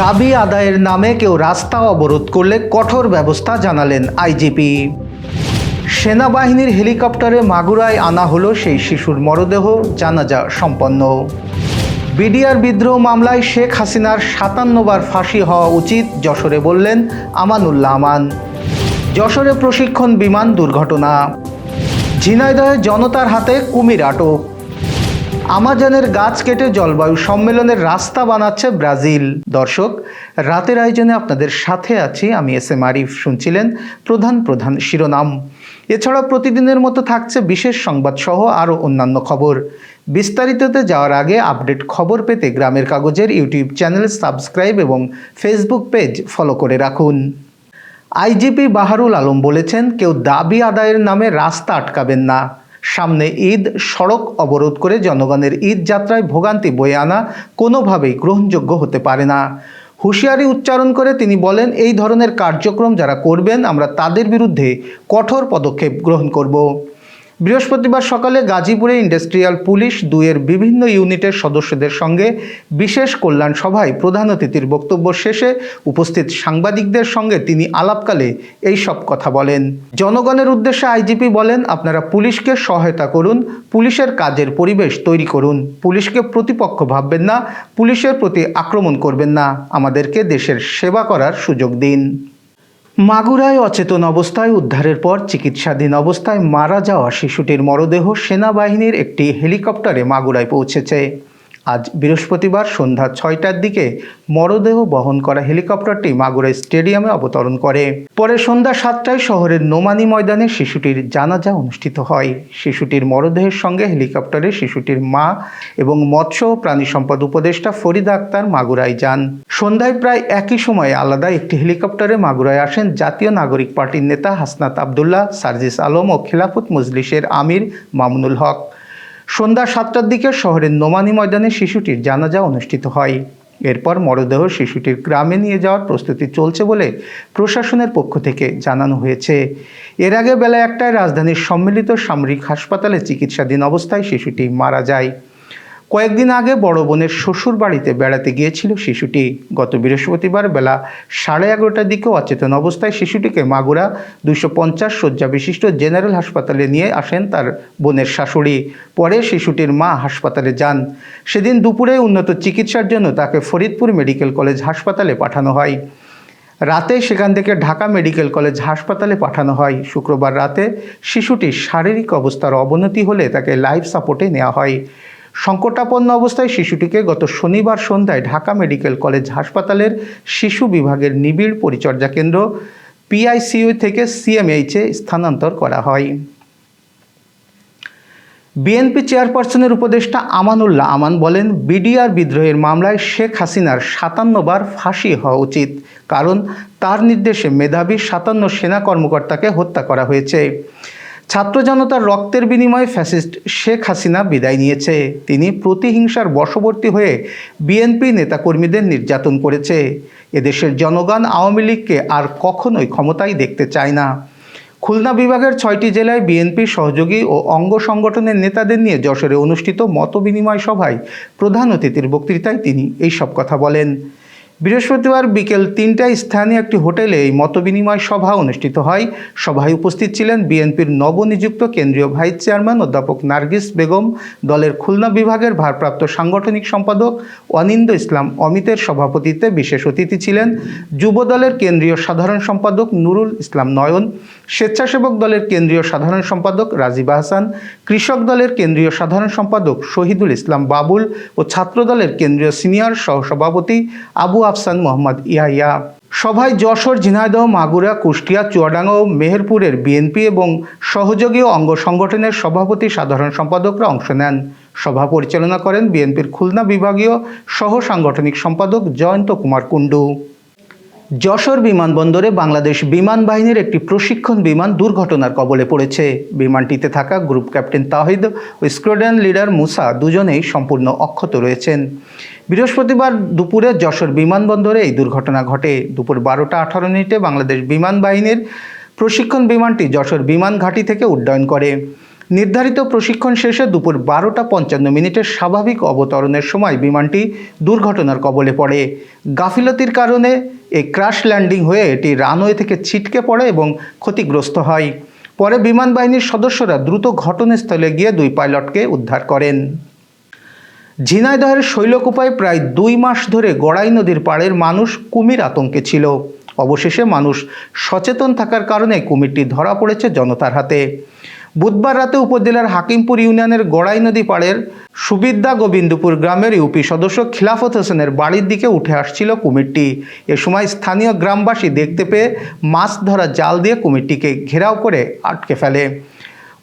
দাবি আদায়ের নামে কেউ রাস্তা অবরোধ করলে কঠোর ব্যবস্থা জানালেন আইজিপি। সেনাবাহিনীর হেলিকপ্টারে মাগুরায় আনা হলো সেই শিশুর মরদেহ, জানাজা সম্পন্ন। বিডিআর বিদ্রোহ মামলায় শেখ হাসিনার সাতান্নবার ফাঁসি হওয়া উচিত, যশোরে বললেন আমানুল্লাহ আমান। যশোরে প্রশিক্ষণ বিমান দুর্ঘটনা। ঝিনাইদহে জনতার হাতে কুমির আটক। আমাজনের গাছ কেটে জলবায়ু সম্মেলনের রাস্তা বানাচ্ছে ব্রাজিল। দর্শক, রাতের আয়োজনে আপনাদের সাথে আছি আমি এস এম আরিফ, শুনছিলেন প্রধান প্রধান শিরোনাম। এছাড়া প্রতিদিনের মতো থাকছে বিশেষ সংবাদ সহ আরও অন্যান্য খবর। বিস্তারিততে যাওয়ার আগে আপডেট খবর পেতে গ্রামের কাগজের ইউটিউব চ্যানেল সাবস্ক্রাইব এবং ফেসবুক পেজ ফলো করে রাখুন। আইজিপি বাহারুল আলম বলেছেন, কেউ দাবি আদায়ের নামে রাস্তা আটকাবেন না। সামনে ঈদ সড়ক অবরোধ করে জনগণের ঈদ যাত্রায় ভোগান্তি বয়ে আনা কোনোভাবেই গ্রহণযোগ্য হতে পারে না। হুঁশিয়ারি উচ্চারণ করে তিনি বলেন, এই ধরনের কার্যক্রম যারা করবেন, আমরা তাদের বিরুদ্ধে কঠোর পদক্ষেপ গ্রহণ করব। বৃহস্পতিবার সকালে গাজীপুরে ইন্ডাস্ট্রিয়াল পুলিশ দুইয়ের বিভিন্ন ইউনিটের সদস্যদের সঙ্গে বিশেষ কল্যাণ সভায় প্রধান অতিথির বক্তব্য শেষে উপস্থিত সাংবাদিকদের সঙ্গে তিনি আলাপকালে এই সব কথা বলেন। জনগণের উদ্দেশ্যে আইজিপি বলেন, আপনারা পুলিশকে সহায়তা করুন, পুলিশের কাজের পরিবেশ তৈরি করুন। পুলিশকে প্রতিপক্ষ ভাববেন না, পুলিশের প্রতি আক্রমণ করবেন না। আমাদেরকে দেশের সেবা করার সুযোগ দিন। মাগুরায় অচেতন অবস্থায় উদ্ধারের পর চিকিৎসাধীন অবস্থায় মারা যাওয়া শিশুটির মরদেহ সেনাবাহিনীর একটি হেলিকপ্টারে মাগুরায় পৌঁছেছে। আজ বৃহস্পতিবার সন্ধ্যা ছয়টার দিকে মরদেহ বহন করা হেলিকপ্টারটি মাগুরা স্টেডিয়ামে অবতরণ করে। পরে সন্ধ্যা সাতটায় শহরের নোমানি ময়দানে শিশুটির জানাজা অনুষ্ঠিত হয়। শিশুটির মরদেহের সঙ্গে হেলিকপ্টারে শিশুটির মা এবং মৎস্য ও প্রাণী সম্পদ উপদেষ্টা ফরিদা আক্তার মাগুরায় যান। সন্ধ্যায় প্রায় একই সময়ে আলাদা একটি হেলিকপ্টারে মাগুরায় আসেন জাতীয় নাগরিক পার্টির নেতা হাসনাত আবদুল্লাহ, সার্জিস আলম ও খেলাফত মজলিসের আমির মামুনুল হক। সন্ধ্যা সাতটার দিকে শহরের নোমানি ময়দানে শিশুটির জানাজা অনুষ্ঠিত হয়। এরপর মরদেহ শিশুটির গ্রামে নিয়ে যাওয়ার প্রস্তুতি চলছে বলে প্রশাসনের পক্ষ থেকে জানানো হয়েছে। এর আগে বেলা একটায় রাজধানীর সম্মিলিত সামরিক হাসপাতালে চিকিৎসাধীন অবস্থায় শিশুটি মারা যায়। কয়েকদিন আগে বড় বোনের শ্বশুর বাড়িতে বেড়াতে গিয়েছিল শিশুটি। গত বৃহস্পতিবার বেলা সাড়ে এগারোটার দিকে অচেতন অবস্থায় শিশুটিকে মাগুরা দুশো পঞ্চাশ শয্যা বিশিষ্ট জেনারেল হাসপাতালে নিয়ে আসেন তার বোনের শাশুড়ি। পরে শিশুটির মা হাসপাতালে যান। সেদিন দুপুরে উন্নত চিকিৎসার জন্য তাকে ফরিদপুর মেডিকেল কলেজ হাসপাতালে পাঠানো হয়। রাতে সেখান থেকে ঢাকা মেডিকেল কলেজ হাসপাতালে পাঠানো হয়। শুক্রবার রাতে শিশুটির শারীরিক অবস্থার অবনতি হলে তাকে লাইফ সাপোর্টে নেওয়া হয়। সংকটাপন্ন অবস্থায় শিশুটিকে গত শনিবার সন্ধ্যায় ঢাকা মেডিকেল কলেজ হাসপাতালের শিশু বিভাগের নিবিড় পরিচর্যা কেন্দ্র পিআইসিইউ থেকে সিএমএইচে স্থানান্তর করা হয়। বিএনপি চেয়ারপারসনের উপদেষ্টা আমানুল্লাহ আমান বলেন, বিডিআর বিদ্রোহের মামলায় শেখ হাসিনার সাতান্নবার ফাঁসি হওয়া উচিত, কারণ তার নির্দেশে মেধাবী সাতান্ন সেনা কর্মকর্তাকে হত্যা করা হয়েছে। ছাত্র জনতার রক্তের বিনিময়ে ফ্যাসিস্ট শেখ হাসিনা বিদায় নিয়েছে। তিনি প্রতিহিংসার বশবর্তী হয়ে বিএনপি নেতাকর্মীদের নির্যাতন করেছে। এদেশের জনগণ আওয়ামী লীগকে আর কখনোই ক্ষমতায় দেখতে চায় না। খুলনা বিভাগের ছয়টি জেলায় বিএনপি সহযোগী ও অঙ্গ সংগঠনের নেতাদের নিয়ে যশোরে অনুষ্ঠিত মতবিনিময় সভায় প্রধান অতিথির বক্তৃতায় তিনি এই সব কথা বলেন। বৃহস্পতিবার বিকেল তিনটায় স্থানীয় একটি হোটেলে এই মতবিনিময় সভা অনুষ্ঠিত হয়। সভায় উপস্থিত ছিলেন বিএনপির নবনিযুক্ত কেন্দ্রীয় ভাইস চেয়ারম্যান অধ্যাপক নার্গিস বেগম, দলের খুলনা বিভাগের ভারপ্রাপ্ত সাংগঠনিক সম্পাদক অনিন্দ ইসলাম, অমিতের সভাপতিত্বে বিশেষ অতিথি ছিলেন যুব দলের কেন্দ্রীয় সাধারণ সম্পাদক নুরুল ইসলাম নয়ন, স্বেচ্ছাসেবক দলের কেন্দ্রীয় সাধারণ সম্পাদক রাজিবা হাসান কৃষক দলের কেন্দ্রীয় সাধারণ সম্পাদক শহীদুল ইসলাম বাবুল ও ছাত্র দলের কেন্দ্রীয় সিনিয়র সহসভাপতি আবু আফসান মোহাম্মদ ইয়াহিয়া। সভায় যশোর, ঝিনাইদহ, মাগুরা, কুষ্টিয়া, চুয়াডাঙ্গা ও মেহেরপুরের বিএনপি এবং সহযোগী অঙ্গ সংগঠনের সভাপতি সাধারণ সম্পাদকরা অংশ নেন। সভা পরিচালনা করেন বিএনপির খুলনা বিভাগীয় সহ সাংগঠনিক সম্পাদক জয়ন্ত কুমার কুণ্ডু। যশোর বিমানবন্দরে বাংলাদেশ বিমান বাহিনীর একটি প্রশিক্ষণ বিমান দুর্ঘটনার কবলে পড়েছে। বিমানটিতে থাকা গ্রুপ ক্যাপ্টেন তাহিদ ও স্কোয়াড্রন লিডার মুসা দুজনেই সম্পূর্ণ অক্ষত রয়েছেন। বৃহস্পতিবার দুপুরে যশোর বিমানবন্দরে এই দুর্ঘটনা ঘটে। দুপুর বারোটা আঠারো মিনিটে বাংলাদেশ বিমান বাহিনীর প্রশিক্ষণ বিমানটি যশোর বিমান ঘাঁটি থেকে উড্ডয়ন করে। নির্ধারিত প্রশিক্ষণ শেষে দুপুর বারোটা পঞ্চান্ন মিনিটের স্বাভাবিক অবতরণের সময় বিমানটি দুর্ঘটনার কবলে পড়ে। গাফিলতির কারণে এই ক্রাশ ল্যান্ডিং হয়ে এটি রানওয়ে থেকে ছিটকে পড়ে এবং ক্ষতিগ্রস্ত হয়। পরে বিমান বাহিনীর সদস্যরা দ্রুত ঘটনাস্থলে গিয়ে দুই পাইলটকে উদ্ধার করেন। ঝিনাইদহের শৈলকুপায় প্রায় দুই মাস ধরে গড়াই নদীর পাড়ের মানুষ কুমির আতঙ্কে ছিল। অবশেষে মানুষ সচেতন থাকার কারণে কুমিরটি ধরা পড়েছে জনতার হাতে। বুধবার রাতে উপজেলার হাকিমপুর ইউনিয়নের গড়াই নদী পাড়ের সুবিদ্যা গোবিন্দপুর গ্রামের ইউপি সদস্য খিলাফত হোসেনের বাড়ির দিকে উঠে আসছিল কুমিরটি। এ সময় স্থানীয় গ্রামবাসী দেখতে পেয়ে মাছ ধরা জাল দিয়ে কুমিরটিকে ঘেরাও করে আটকে ফেলে।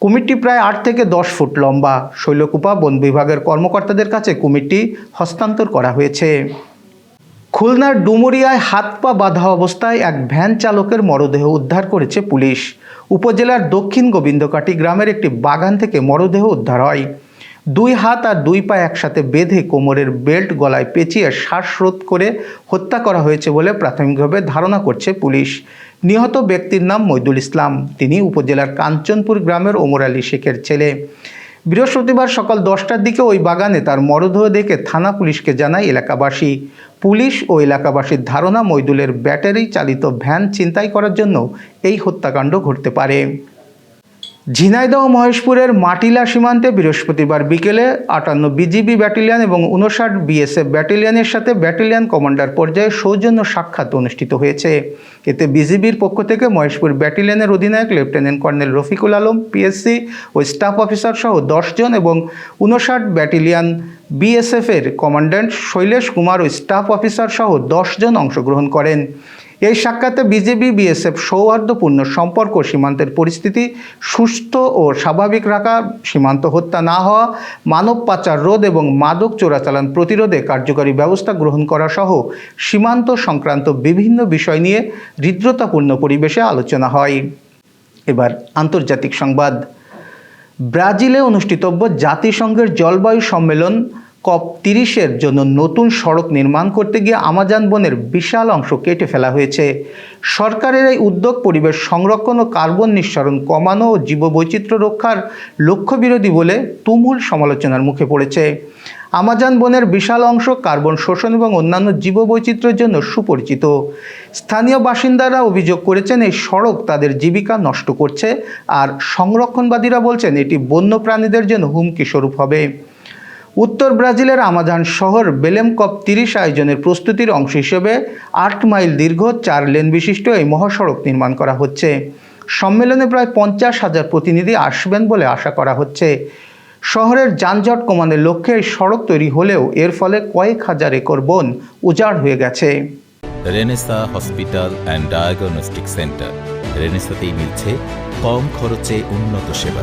কুমিরটি প্রায় আট থেকে দশ ফুট লম্বা। শৈলকুপা বন বিভাগের কর্মকর্তাদের কাছে কুমিরটি হস্তান্তর করা হয়েছে। খুলনার ডুমুরিয়ায় হাত পা বাঁধা অবস্থায় এক ভ্যান চালকের মরদেহ উদ্ধার করেছে পুলিশ। উপজেলার দক্ষিণ গোবিন্দকাটি গ্রামের একটি বাগান থেকে মরদেহ উদ্ধার হয়। দুই হাত আর দুই পা একসাথে বেঁধে কোমরের বেল্ট গলায় পেঁচিয়ে শ্বাসরোধ করে হত্যা করা হয়েছে বলে প্রাথমিকভাবে ধারণা করছে পুলিশ। নিহত ব্যক্তির নাম মৈদুল ইসলাম। তিনি উপজেলার কাঞ্চনপুর গ্রামের ওমর আলী শেখের ছেলে। বৃহস্পতিবার সকাল দশটার দিকে ওই বাগানে তার মরদেহ দেখে থানা পুলিশকে জানায় এলাকাবাসী। পুলিশ ও এলাকাবাসীর ধারণা, মৈদুলের ব্যাটারি চালিত ভ্যান ছিনতাই করার জন্য এই হত্যাকাণ্ড ঘটতে পারে। ঝিনাইদহ মহেশপুরের মাটিলা সীমান্তে বৃহস্পতিবার বিকেলে আটান্ন বিজিবি ব্যাটালিয়ন এবং উনষাট বিএসএফ ব্যাটালিয়নের সাথে ব্যাটালিয়ন কমান্ডার পর্যায়ে সৌজন্য সাক্ষাৎ অনুষ্ঠিত হয়েছে। এতে বিজিবির পক্ষ থেকে মহেশপুর ব্যাটালিয়নের অধিনায়ক lieutenant colonel Rafiqul Alam, PSC ও স্টাফ অফিসার সহ দশজন এবং উনষাট ব্যাটালিয়ন বিএসএফের কমান্ড্যান্ট শৈলেশ কুমার ও স্টাফ অফিসার সহ দশজন অংশগ্রহণ করেন। এই সাক্ষাতে বিজেপি, বিএসএফ সৌহার্দ্যপূর্ণ সম্পর্ক, সীমান্তের পরিস্থিতি সুস্থ ও স্বাভাবিক রাখা, সীমান্ত হত্যা না হওয়া, মানব পাচার রোধ এবং মাদক চোরাচালান প্রতিরোধে কার্যকরী ব্যবস্থা গ্রহণ করা সহ সীমান্ত সংক্রান্ত বিভিন্ন বিষয় নিয়ে হৃদ্রতাপূর্ণ পরিবেশে আলোচনা হয়। এবার আন্তর্জাতিক সংবাদ। ব্রাজিলে অনুষ্ঠিতব্য জাতিসংঘের জলবায়ু সম্মেলন কপ তিরিশের জন্য নতুন সড়ক নির্মাণ করতে গিয়ে আমাজন বনের বিশাল অংশ কেটে ফেলা হয়েছে। সরকারের এই উদ্যোগ পরিবেশ সংরক্ষণ ও কার্বন নিঃসরণ কমানো ও জীববৈচিত্র্য রক্ষার লক্ষ্য বিরোধী বলে তুমুল সমালোচনার মুখে পড়েছে। আমাজন বনের বিশাল অংশ কার্বন শোষণ এবং অন্যান্য জীববৈচিত্র্যের জন্য সুপরিচিত। স্থানীয় বাসিন্দারা অভিযোগ করেছেন, এই সড়ক তাদের জীবিকা নষ্ট করছে আর সংরক্ষণবাদীরা বলছেন, এটি বন্য প্রাণীদের জন্য হুমকি স্বরূপ হবে। উত্তর ব্রাজিলের আমাজান শহর বেলেম কপ তিরিশ আয়োজনের প্রস্তুতির অংশ হিসেবে আট মাইল দীর্ঘ চার লেন বিশিষ্ট এই মহাসড়ক নির্মাণ করা হচ্ছে। সম্মেলনে প্রায় পঞ্চাশ হাজার প্রতিনিধি আসবেন বলে আশা করা হচ্ছে। শহরের যানজট কমানোর লক্ষ্যে এই সড়ক তৈরি হলেও এর ফলে কয়েক হাজার একর বন উজাড় হয়ে গেছে। Renaissance hospital and diagnostic centre. রেনেসাতেই মিলছে কম খরচে উন্নত সেবা।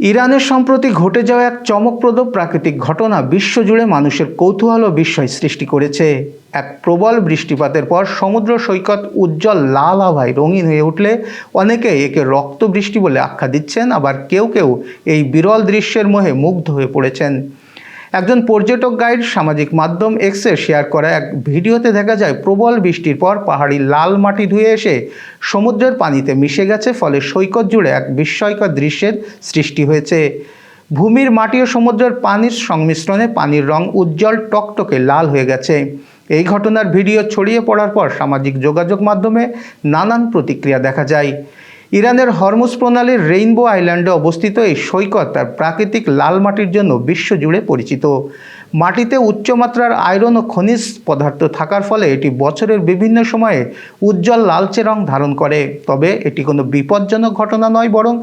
ইরানের সম্প্রতি ঘটে যাওয়া এক চমকপ্রদ প্রাকৃতিক ঘটনা বিশ্বজুড়ে মানুষের কৌতূহল ও বিস্ময় সৃষ্টি করেছে। এক প্রবল বৃষ্টিপাতের পর সমুদ্র সৈকত উজ্জ্বল লাল আভায় রঙিন হয়ে উঠলে অনেকে একে রক্ত বৃষ্টি বলে আখ্যা দিচ্ছেন, আবার কেউ কেউ এই বিরল দৃশ্যের মোহে মুগ্ধ হয়ে পড়েছেন। একজন পর্যটক গাইড সামাজিক মাধ্যম এক্সে শেয়ার করা এক ভিডিওতে দেখা যায়, প্রবল বৃষ্টির পর পাহাড়ি লাল মাটি ধুয়ে এসে সমুদ্রের পানিতে মিশে গেছে, ফলে সৈকত জুড়ে এক বিস্ময়কর দৃশ্যের সৃষ্টি হয়েছে। ভূমির মাটি ও সমুদ্রের পানির সংমিশ্রণে পানির রং উজ্জ্বল, টকটকে লাল হয়ে গেছে। এই ঘটনার ভিডিও ছড়িয়ে পড়ার পর সামাজিক যোগাযোগ মাধ্যমে নানান প্রতিক্রিয়া দেখা যায়। ইরানের হরমুজ প্রণালীর রেইনবো আইল্যান্ডে অবস্থিত এই সৈকত তার প্রাকৃতিক লাল মাটির জন্য বিশ্বজুড়ে পরিচিত। মাটিতে উচ্চমাত্রার আয়রন ও খনিজ পদার্থ থাকার ফলে এটি বছরের বিভিন্ন সময়ে উজ্জ্বল লালচে রং ধারণ করে। তবে এটি কোনো বিপজ্জনক ঘটনা নয়, বরং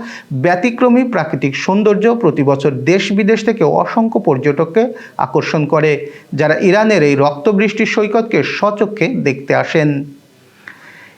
ব্যতিক্রমী প্রাকৃতিক সৌন্দর্য প্রতি বছর দেশ বিদেশ থেকে অসংখ্য পর্যটককে আকর্ষণ করে, যারা ইরানের এই রক্তবৃষ্টির সৈকতকে স্বচক্ষে দেখতে আসেন।